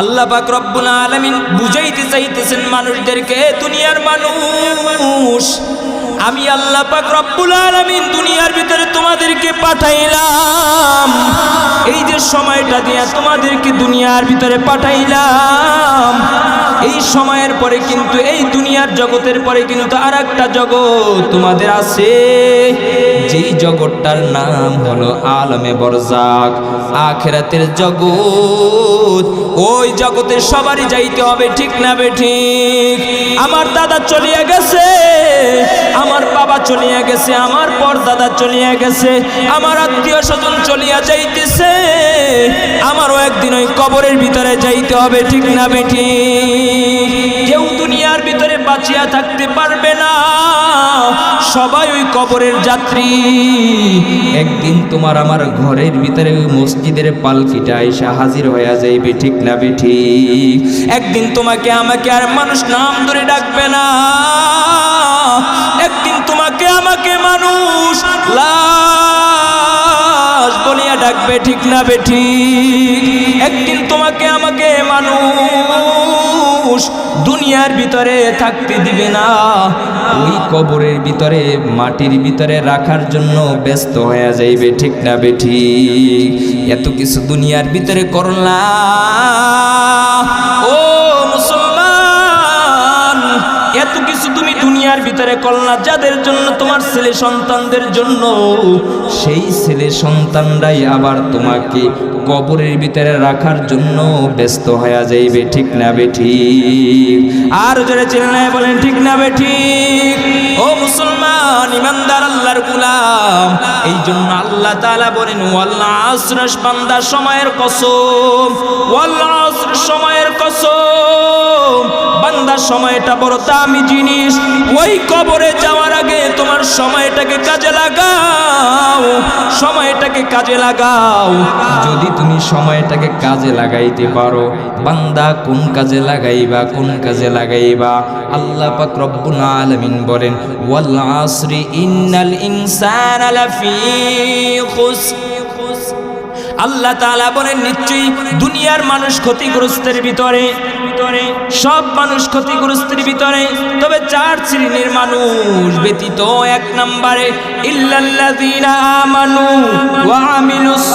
আল্লাহ পাক রব্বুল আলামিন বুঝাইতে চাইতেছেন মানুষদেরকে, "এ দুনিয়ার মানুষ, আমি আল্লাহ পাক রব্বুল আলামিন দুনিয়ার ভিতরে তোমাদেরকে পাঠাইলাম। এই যে সময়টা দিয়া তোমাদেরকে দুনিয়ার ভিতরে পাঠাইলাম। এই সময়ের পরে কিন্তু এই দুনিয়ার জগতের পরে কিন্তু আর একটা জগৎ তোমাদের আছে। যেই জগৎটার নাম হলো আলমে বরজাক। আখেরাতের জগৎ, ওই জগতে সবারই যাইতে হবে, ঠিক না বে ঠিক? আমার দাদা চলিয়া গেছে, আমার বাবা চলিয়া গেছে, আমার পর দাদা চলিয়া গেছে, আমার আত্মীয় স্বজন চলিয়া যাইতেছে। আমারও একদিন ওই কবরের ভিতরে যাইতে হবে, ঠিক না বেঠি কেউ দুনিয়ার ভিতরে বাঁচিয়া থাকতে পারবে না। সবাই ওই কবরের যাত্রী। একদিন তোমার আমার ঘরের ভিতরে মসজিদের পালকিটা এসে হাজির হয়ে যাইবে, ঠিক না বেঠি? একদিন তোমাকে আমাকে আর মানুষ নাম ধরে ডাকবে না। একদিন তোমাকে আমাকে মানুষ লাশ বলিয়া ডাকবে, ঠিক না বেঠি? একদিন তোমাকে আমাকে মানুষ দুনিয়ার ভিতরে থাকতে দিবে না। ওই কবরের ভিতরে, মাটির ভিতরে রাখার জন্য ব্যস্ত হয়ে যাইবে, ঠিক না বেঠি? এত কিছু দুনিয়ার ভিতরে করলা ও মুসলমান, এত কিছু দুনিয়ার ভিতরে করলা যাদের জন্য তোমার ছেলে সন্তানদের জন্য, সেই ছেলে সন্তানরাই আবার তোমাকে কবরের ভিতরে রাখার জন্য ব্যস্ত হয়ে যাইবে, ঠিক না বেঠি আর জোরে চিল্লায় বলেন, ঠিক না বেঠি ও মুসলমান, ইমানদার, আল্লাহর গুলাম, এই জন্য আল্লাহ তাআলা বলেন ওয়াল্লাহ আসরস বান্দা সময়ের কসম ওয়াল্লাহ আসর সময়ের কসম বান্দা সময়টা বড় দামি জিনিস। ওই কবরে যাওয়ার আগে তোমার সময়টাকে কাজে লাগাও, সময়টাকে কাজে লাগাও। যদি তুমি সময়টাকে কাজে লাগাইতে পারো, বান্দা কোন কাজে লাগাইবা, কোন কাজে লাগাইবা? আল্লাহ পাক রব্বুল আলামিন বলেন, ওয়াল আসরি ইন্নাল ইনসানা লাফি খুসর। আল্লাহ তালা বলেন, নিশ্চয়ই দুনিয়ার মানুষ ক্ষতিগ্রস্তের ভিতরে ভিতরে সব মানুষ ক্ষতিগ্রস্তের ভিতরে। তবে চার শ্রেণির মানুষ ব্যতীত এক নম্বরে, ইল্লাল্লাযীনা আমানু ওয়া আমিলুস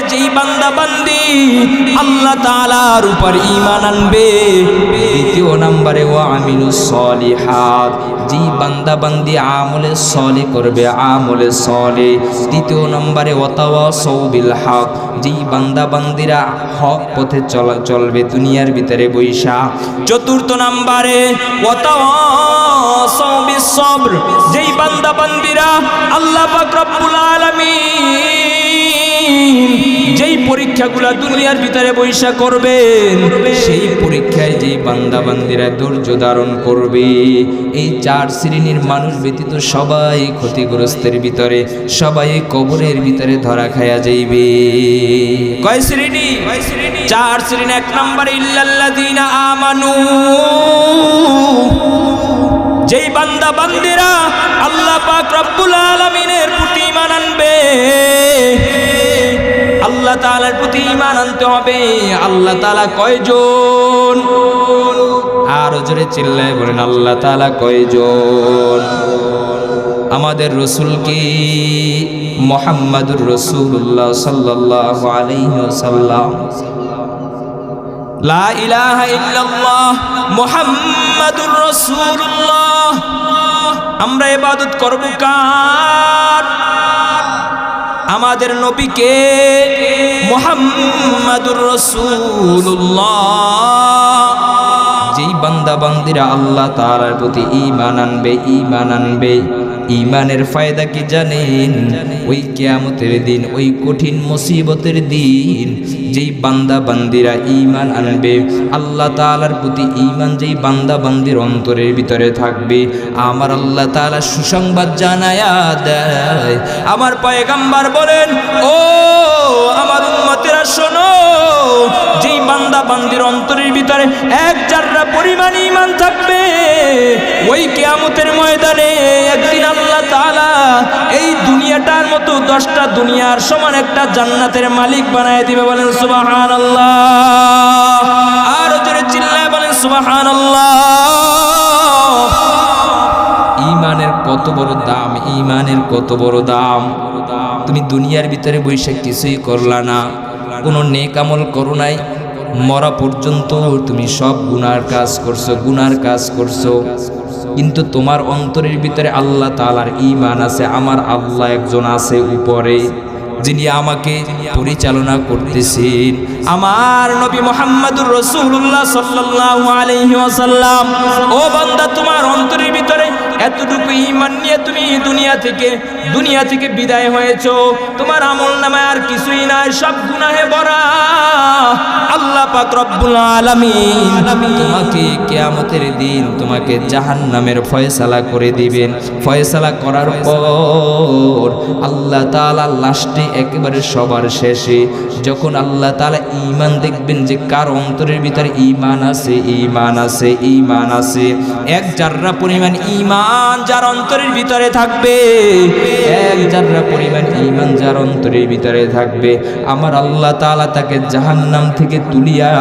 যেই বান্দা বান্দি, আল্লাহ তাআলার উপর ঈমান আনবে। দ্বিতীয় নম্বরে, ওয়া আমিলুস সলিহাত। যেই বান্দা বান্দি আমলে সলে করবে, আমলে সলে। তৃতীয় নম্বরে ওয়াতাওয়া সৌবিল হক। যেই বান্দা বান্দিরা হক পথে চলা চলবে, দুনিয়ার ভিতরে বৈশা। চতুর্থ নম্বরে ওয়াতাওয়া সৌবিস সবর। যেই বান্দা বান্দিরা আল্লাহ পাক রব্বুল আলামিন যেই পরীক্ষাগুলা দুনিয়ার ভিতরে বৈশা করবেন, সেই পরীক্ষায় যেই বান্দা বান্দিরা ধৈর্য ধারণ করবে, এই চার শ্রেণির মানুষ ব্যতীত সবাই ক্ষতিগ্রস্তের ভিতরে, সবাই কবরের ভিতরে ধরা খায়া যাইবে। কয় শ্রেণি? চার শ্রেণি, এক নম্বরে আমানু। যেই বান্দা বান্দিরা আল্লাহ পাক রব্বুল আলামিনের প্রতি ঈমান আনবে আল্লাহ তাআলার প্রতি ঈমান আনতে হবে। আল্লাহ তাআলা কয়জন? আর জোরে চিল্লায় বলেন, আল্লাহ তাআলা কয়জন? আমাদের রসুলকে মোহাম্মদুর রসুল্লাহ মুহাম্মাদুর রাসূলুল্লাহ। আমরা ইবাদত করব কার? আমাদের নবীকে। মুহাম্মাদুর রসুল্লাহ যেই বান্দা বান্দিরা আল্লাহ তার প্রতি ইমান আনবে ইমান আনবে। ঈমানের ফায়দা কি জানেন? ওই কেয়ামতের দিন, ওই কঠিন মুসিবতের দিন, যেই বান্দা বান্দিরা ঈমান আনবে, আল্লাহ তাআলার প্রতি ইমান যেই বান্দা বান্দির অন্তরের ভিতরে থাকবে, আমার আল্লাহ তাআলা সুসংবাদ জানায়া দেয়। আমার পয়গাম্বার বলেন, ও আমার উম্মতেরা শোনো বান্দা বান্দির অন্তরের ভিতরে এক জাররা পরিমাণ ইমান থাকবে। ওই কেয়ামতের ময়দানে একদিন আল্লাহ তাআলা এই দুনিয়াটার মতো দশটা দুনিয়ার সমান একটা জান্নাতের মালিক বানায় দিবে বলেন সুবাহান আল্লাহ আর জোরে চিল্লায় বলেন সুবাহান আল্লাহ ইমানের কত বড় দাম ইমানের কত বড় দাম। তুমি দুনিয়ার ভিতরে বৈশা কিছুই করলা না, কোনো নেক আমল করো নাই মরা পর্যন্ত তুমি সব গুনার কাজ করছ, গুনার কাজ করছ। কিন্তু তোমার অন্তরের ভিতরে আল্লাহ তালার ইমান আছে, আমার আল্লাহ একজন আছে উপরে, যিনি আমাকে পরিচালনা করতেছেন। আমার নবী মোহাম্মদুর রসুল্লাহ সাল্লাল্লাহু আলাইহি ওয়াসাল্লাম, ও বান্দা, তোমার অন্তরের ভিতরে এতটুকু নিয়ে তুমি দুনিয়া থেকে দুনিয়া থেকে বিদায় হয়েছো। তোমার আমল নামায় আর কিছুই নাই, সব গুনাহে ভরা। আল্লাহ পাক রব্বুল আলামিন তোমাকে কিয়ামতের দিন তোমাকে জাহান্নামের ফয়সালা করে দিবেন। ফয়সালা করার পর আল্লাহ তাআলা লাস্টে একেবারে সবার শেষে, যখন আল্লাহ তাআলা ঈমান দেখবেন যে কার অন্তরের ভিতরে ঈমান আছে ঈমান আছে ঈমান আছে, এক জাররা পরিমাণ ঈমান যার অন্তরের ভিতরে থাকবে। এক জাররা পরিমাণ ঈমান যার অন্তরের ভিতরে থাকবে। আমার আল্লাহ তাআলা তাকে জাহান্নাম থেকে তুলিয়া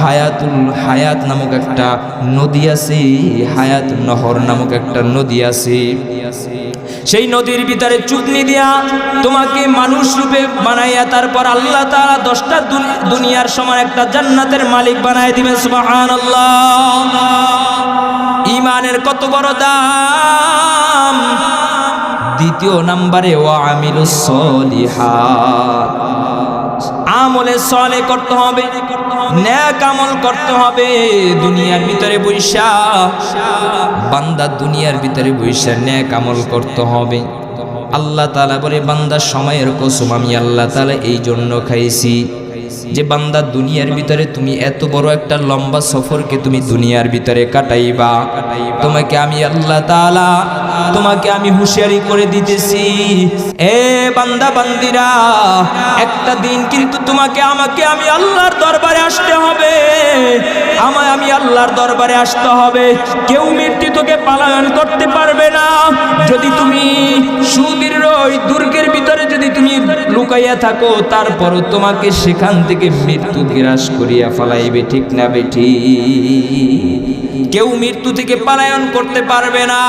হায়াতুল হায়াত নামক একটা নদী আছে, হায়াত নহর নামক একটা নদী আছে। সেই নদীর ভিতরে চুদনি দিয়া তোমাকে মানুষ রূপে বানাইয়া তারপর আল্লাহ তাআলা দশটা দুনি- দুনিয়ার সমান একটা জান্নাতের মালিক বানায় দিবে দিবেন, সুবহানাল্লাহ। ইমানের কত বড় দাম? দ্বিতীয় নাম্বারে, ওয়া আমিলুস সলিহাত। আমলে সলে করতে হবে ন্যাক আমল করতে হবে, দুনিয়ার ভিতরে বৈশা। বান্দা দুনিয়ার ভিতরে বৈশা ন্যাক আমল করতে হবে। আল্লাহ তালা বলে, বান্দা সময়ের কসম, আমি আল্লাহ তালা এই জন্য খাইছি। যে বান্দা দুনিয়ার ভিতরে তুমি এত বড় একটা লম্বা সফরকে তুমি দুনিয়ার ভিতরে কাটাইবা। তোমাকে আমি আল্লাহ তাআলা, তোমাকে আমি হুঁশিয়ারি করে দিতেছি। এ বান্দা বান্দিরা, একটা দিন কিন্তু তোমাকে, আমাকে আমি আল্লাহর দরবারে আসতে হবে। আমায় আমি আল্লাহর দরবারে আসতে হবে। কেউ মৃত্যু তোকে পালায়ন করতে পারবে না। যদি তুমি সুদীর্ঘ ওই দুর্গের ভিতরে যদি তুমি লুকাইয়া থাকো, তারপরও তোমাকে সেখান থেকে মৃত্যু গ্রাস করিয়া ফেলাইবে, ঠিক না বেঠি কেউ মৃত্যু থেকে পালায়ন করতে পারবে না।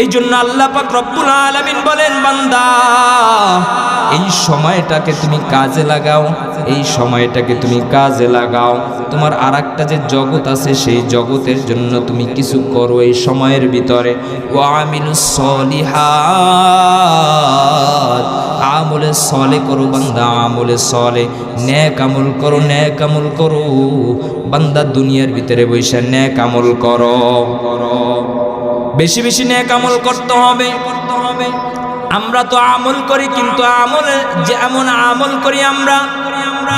এই জন্য আল্লাহ পাক রব্বুল আলামিন বলেন, বান্দা, এই সময়টাকে তুমি কাজে লাগাও, এই সময়টাকে তুমি কাজে লাগাও। তোমার আরেকটা যে জগৎ আছে, সেই জগতের জন্য তুমি কিছু করো এই সময়ের ভিতরে। ওয়ামিলুস সলিহাত, আমলে সলে করো বান্দা, আমলে সলে। ন্যাক আমল করো, ন্যাক আমল করো। বান্দা, দুনিয়ার ভিতরে বৈশা ন্যাক আমল করো করো। বেশি বেশি ন্যাক আমল করতে হবে। করতে হবে আমরা তো আমল করি, কিন্তু আমল যেমন আমল করি আমরা,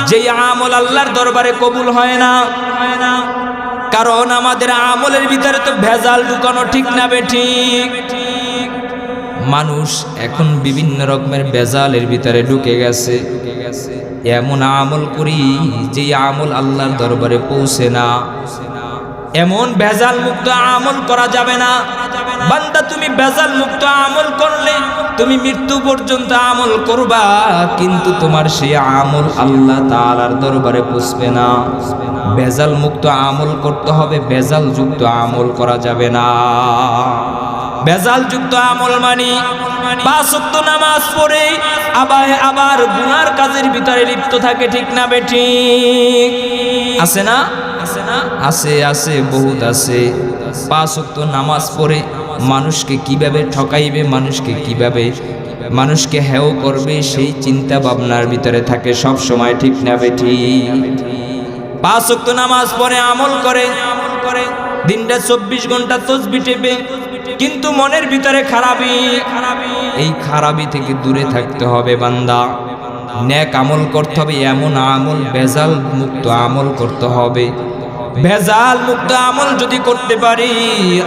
যেই আমল আল্লাহর দরবারে কবুল হয় না। হয় না কারণ আমাদের আমলের ভিতরে তো ভেজাল ঢুকানো ঠিক না বে ঠিক। মানুষ এখন বিভিন্ন রকমের ভেজালের ভিতরে ঢুকে গেছে। এমন আমল করি যে আমল আল্লাহর দরবারে পৌঁছে না। এমন ভেজাল মুক্ত আমল করা যাবে না। বান্দা, তুমি ভেজাল মুক্ত আমল করলে, তুমি মৃত্যু পর্যন্ত আমল করবা, কিন্তু তোমার সেই আমল আল্লাহ তাআলার দরবারে পুষবে না। ভেজাল মুক্ত আমল করতে হবে ভেজাল যুক্ত আমল করা যাবে না। ভেজাল যুক্ত আমল মানি, পাঁচ ওয়াক্ত নামাজ পড়ে আবার আবার গুনার কাজের ভিতরে লিপ্ত থাকে, ঠিক না বেঠি আছে না? আছে আছে বহুত আছে। পাঁচ ওয়াক্ত নামাজ পড়ে মানুষকে কীভাবে ঠকাইবে, মানুষকে কীভাবে মানুষকে হেও করবে, সেই চিন্তা ভাবনার ভিতরে থাকে সব সময়, ঠিক না বেঠি পাঁচ ওয়াক্ত নামাজ পড়ে, আমল করে আমল করে দিনটা চব্বিশ ঘণ্টা তসবি টেপে, কিন্তু মনের ভিতরে খারাপই খারাপই এই খারাপি থেকে দূরে থাকতে হবে বান্দা। ন্যাক আমল করতে হবে, এমন আমল বেজাল মুক্ত আমল করতে হবে। ভেজাল মুক্ত আমল যদি করতে পারি,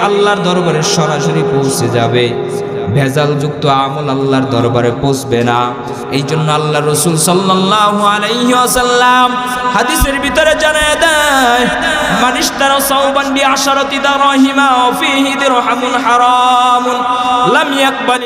আল্লাহর দরবারে সরাসরি পৌঁছে যাবে। ভেজাল যুক্ত আমল আল্লাহর দরবারে পৌঁছবে না। এই জন্য আল্লাহ রসুল ওয়াসাল্লাম হাদিসের ভিতরে জানায় দেয় মানিস্তারা সাউবান বি আশারাতি দিরহামুন হারামুন, লাম ইয়াকবাল